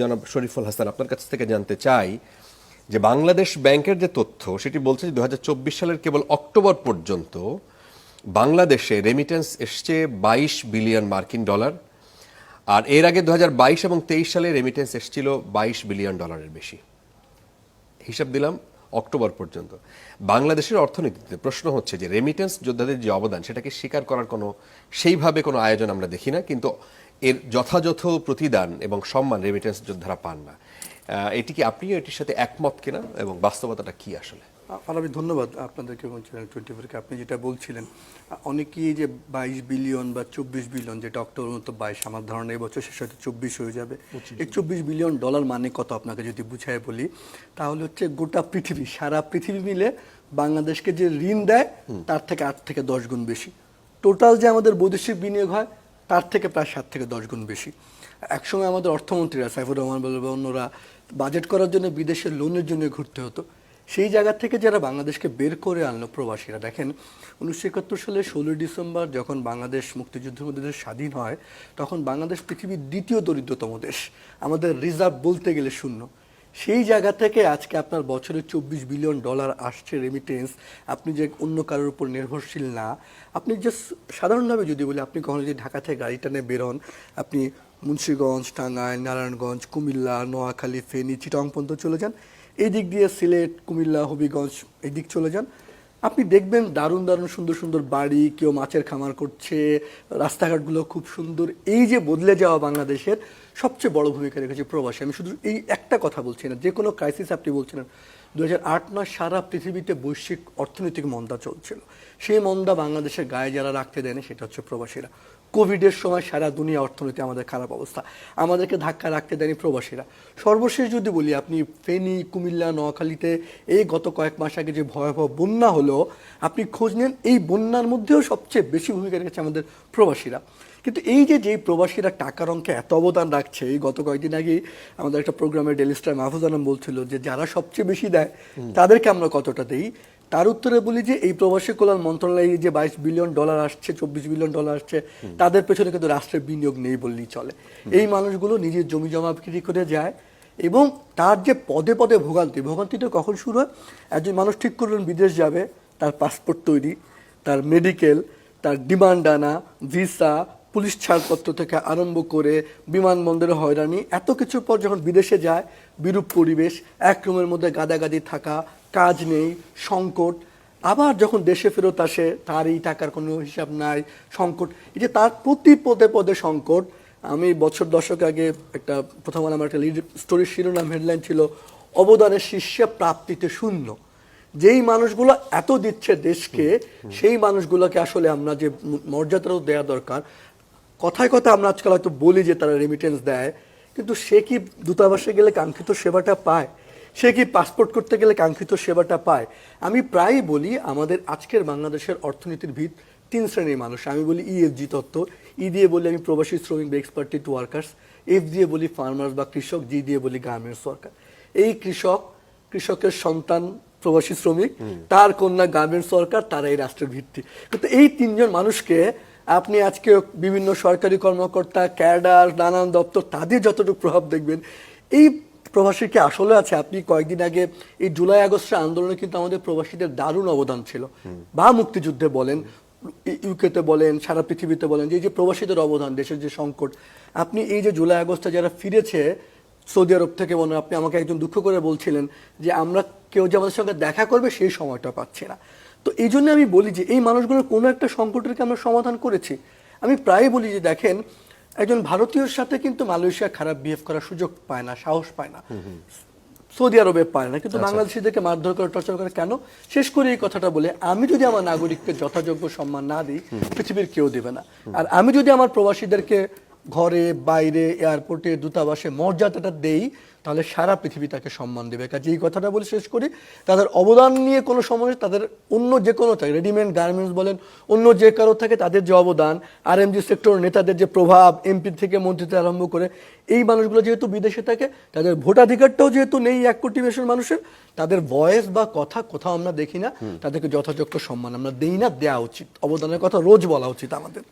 জনাব শরীফুল হাসান, আপনার কাছ থেকে জানতে চাই যে বাংলাদেশ ব্যাংকের যে তথ্য, সেটি বলছে যে দুহাজার চব্বিশ সালের কেবল অক্টোবর পর্যন্ত বাংলাদেশে রেমিটেন্স এসছে বাইশ বিলিয়ন মার্কিন ডলার, আর এর আগে দুহাজার বাইশ এবং তেইশ সালে রেমিটেন্স এসছিল বাইশ বিলিয়ন ডলারের বেশি। হিসাব দিলাম, অক্টোবর পর্যন্ত। বাংলাদেশের অর্থনীতিতে প্রশ্ন হচ্ছে যে রেমিটেন্স যোদ্ধাদের যে অবদান, সেটাকে স্বীকার করার কোনো, সেইভাবে কোনো আয়োজন আমরা দেখি না, কিন্তু এর যথাযথ প্রতিদান এবং সম্মান রেমিটেন্স যোদ্ধারা পান না। এটি কি আপনিও এটির সাথে একমত কিনা এবং বাস্তবতাটা কি আসলে? আলাবি ধন্যবাদ আপনাদেরকে এবং চ্যানেল টোয়েন্টি ফোরকে আপনি যেটা বলছিলেন অনেকেই যে বাইশ বিলিয়ন বা চব্বিশ বিলিয়ন যেটা অক্টোবর মতো বাইশ আমার ধারণা এবছর শেষ হয়তো চব্বিশ হয়ে যাবে। এই চব্বিশ বিলিয়ন ডলার মানে কত আপনাকে যদি বুঝায় বলি? তাহলে হচ্ছে গোটা পৃথিবী সারা পৃথিবী মিলে বাংলাদেশকে যে ঋণ দেয় তার থেকে আট থেকে দশ গুণ বেশি। টোটাল যে আমাদের বৈদেশিক বিনিয়োগ হয় তার থেকে প্রায় সাত থেকে দশ গুণ বেশি। একসময় আমাদের অর্থমন্ত্রীরা সাইফুর রহমান বলে অন্যরা বাজেট করার জন্য বিদেশের লোনের জন্য ঘুরতে হতো। সেই জায়গা থেকে যারা বাংলাদেশকে বের করে আনলো প্রবাসীরা, দেখেন উনিশশো একাত্তর সালে ষোলোই ডিসেম্বর যখন বাংলাদেশ মুক্তিযুদ্ধের মধ্যে স্বাধীন হয়, তখন বাংলাদেশ পৃথিবীর দ্বিতীয় দরিদ্রতম দেশ। আমাদের রিজার্ভ বলতে গেলে শূন্য। সেই জায়গা থেকে আজকে আপনার বছরে চব্বিশ বিলিয়ন ডলার আসছে রেমিটেন্স আপনি যে অন্য কারোর উপর নির্ভরশীল না, আপনি জাস্ট সাধারণভাবে যদি বলি, আপনি কখনো যদি ঢাকা থেকে গাড়ি টানে বেরোন, আপনি মুন্সীগঞ্জ, টাঙ্গাইল, নারায়ণগঞ্জ, কুমিল্লা, নোয়াখালী, ফেনী চিটং পর্যন্ত চলে যান। এই দিক দিয়ে সিলেট, কুমিল্লা, হবিগঞ্জ এই দিক চলে যান। আপনি দেখবেন দারুণ দারুণ, সুন্দর সুন্দর বাড়ি, কেউ মাছের খামার করছে, রাস্তাঘাটগুলো খুব সুন্দর। এই যে বদলে যাওয়া বাংলাদেশের সবচেয়ে বড় ভূমিকা রেখেছে প্রবাসী। আমি শুধু এই একটা কথা বলছি না, যে কোনো ক্রাইসিস আপনি বলছিলেন দু হাজার আট নয় সারা পৃথিবীতে বৈশ্বিক অর্থনৈতিক মন্দা চলছিল। সেই মন্দা বাংলাদেশের গায়ে যারা রাখতে দেয়নি, সেটা হচ্ছে প্রবাসীরা। কোভিডের সময় সারা দুনিয়া অর্থনীতি আমাদের খারাপ অবস্থা। আমাদেরকে ধাক্কা রাখতে দেয়নি প্রবাসীরা। সর্বশেষ যদি বলি আপনি ফেনী কুমিল্লা নোয়াখালীতে এই গত কয়েক মাস আগে যে ভয়াবহ বন্যা হলো আপনি খোঁজ নেন এই বন্যার মধ্যেও সবচেয়ে বেশি ভূমিকা রেখেছে আমাদের প্রবাসীরা। কিন্তু এই যে যেই প্রবাসীরা টাকার অঙ্কে এত অবদান রাখছে এই গত কয়েকদিন আগেই আমাদের একটা প্রোগ্রামে ডেলিস্টার মাহফুজ আলম বলছিল যে যারা সবচেয়ে বেশি দেয় তাদেরকে আমরা কতটা দেই? তার উত্তরে বলি যে এই প্রবাসী কল্যাণ মন্ত্রণালয়ে যে বাইশ বিলিয়ন ডলার আসছে চব্বিশ বিলিয়ন ডলার আসছে তাদের পেছনে কিন্তু রাষ্ট্রের বিনিয়োগ নেই বললেই চলে। এই মানুষগুলো নিজের জমি জমা বিক্রি করে যায় এবং তার যে পদে পদে ভোগান্তি ভোগান্তিটা কখন শুরু হয়? একজন মানুষ ঠিক করলেন বিদেশ যাবে তার পাসপোর্ট তৈরি তার মেডিকেল তার ডিমান্ড আনা ভিসা পুলিশ ছাড়পত্র থেকে আরম্ভ করে বিমানবন্দরে হয়রানি এত কিছুর পর যখন বিদেশে যায় বিরূপ পরিবেশ এক রুমের মধ্যে গাদাগাদি থাকা কাজ নেই সংকট। আবার যখন দেশে ফেরত আসে তার এই টাকার কোনো হিসাব নাই সংকট। এই যে তার প্রতি পদে পদে সংকট আমি বছর দশক আগে একটা প্রথম আমার একটা লিড স্টোরির শিরোনাম হেডলাইন ছিল অবদানের শীর্ষে প্রাপ্তিতে শূন্য। যেই মানুষগুলো এত দিচ্ছে দেশকে সেই মানুষগুলোকে আসলে আমরা যে মর্যাদাও দেওয়া দরকার কথায় কথা আমরা আজকাল হয়তো বলি যে তারা রেমিটেন্স দেয় কিন্তু সে কি দূতাবাসে গেলে কাঙ্ক্ষিত সেবাটা পায়? সে কি পাসপোর্ট করতে গেলে কাঙ্ক্ষিত সেবাটা পায়? আমি প্রায়ই বলি আমাদের আজকের বাংলাদেশের অর্থনীতির ভিত তিন শ্রেণির মানুষ। আমি বলি ইএফজি তত্ত্ব ই দিয়ে বলি আমি প্রবাসী শ্রমিক বা এক্সপার্টেড ওয়ার্কার্স এফ দিয়ে বলি ফার্মার্স বা কৃষক জি দিয়ে বলি গার্মেন্টস ওয়ার্কার এই কৃষক কৃষকের সন্তান প্রবাসী শ্রমিক তার কন্যা গার্মেন্টস ওয়ার্কার তারা এই রাষ্ট্রের ভিত্তি। কিন্তু এই তিনজন মানুষকে আপনি আজকে বিভিন্ন সরকারি কর্মকর্তা, ক্যাডার, নানান দপ্তর, তাদের যতটুকু প্রভাব দেখবেন, এই প্রবাসী কি আসলে আছে? আপনি কয়েকদিন আগে এই জুলাই আগস্টের আন্দোলনে কিন্তু আমাদের প্রবাসীদের দারুণ অবদান ছিল। বা মুক্তিযুদ্ধে বলেন, ইউকেতে বলেন, সারা পৃথিবীতে বলেন, যে এই যে প্রবাসীদের অবদান, দেশের যে সংকট, আপনি এই যে জুলাই আগস্টে যারা ফিরেছে সৌদি আরব থেকে মনে আপনি আমাকে একজন দুঃখ করে বলছিলেন যে আমরা কেউ যে আমাদের সঙ্গে দেখা করবে সেই সময়টা পাচ্ছি না। তো এই জন্য আমি বলি যে এই মানুষগুলোর কোনো একটা সংকটেরকে আমরা সমাধান করেছি। আমি প্রায় বলি যে দেখেন একজন ভারতীয়র সাথে কিন্তু মালয়েশিয়া খারাপ বিহেভ করার সুযোগ পায় না সাহস পায় না। সৌদি আরবে পারে না কিন্তু বাংলাদেশিদেরকে মারধর করে টর্চার করে কেন? শেষ করে এই কথাটা বলে আমি যদি আমার নাগরিককে যথাযোগ্য সম্মান না দিই পৃথিবীর কেউ দেবে না। আর আমি যদি আমার প্রবাসীদেরকে ঘরে বাইরে এয়ারপোর্টে দূতাবাসে মর্যাদাটা দেই তাহলে সারা পৃথিবী তাকে সম্মান দেবে। কাজে এই কথাটা বলে শেষ করি তাদের অবদান নিয়ে কোনো সময় তাদের অন্য যে কোনো থাকে রেডিমেড গার্মেন্টস বলেন অন্য যে কারও থাকে তাদের যে অবদান আর এমজি সেক্টর নেতাদের যে প্রভাব এমপি থেকে মন্ত্রীতে আরম্ভ করে এই মানুষগুলো যেহেতু বিদেশে থাকে তাদের ভোটাধিকারটাও যেহেতু নেই এক কোটি বেশের মানুষের তাদের ভয়েস বা কথা কোথাও আমরা দেখি না তাদেরকে যথাযোগ্য সম্মান আমরা দেই না দেওয়া উচিত। অবদানের কথা রোজ বলা উচিত আমাদের।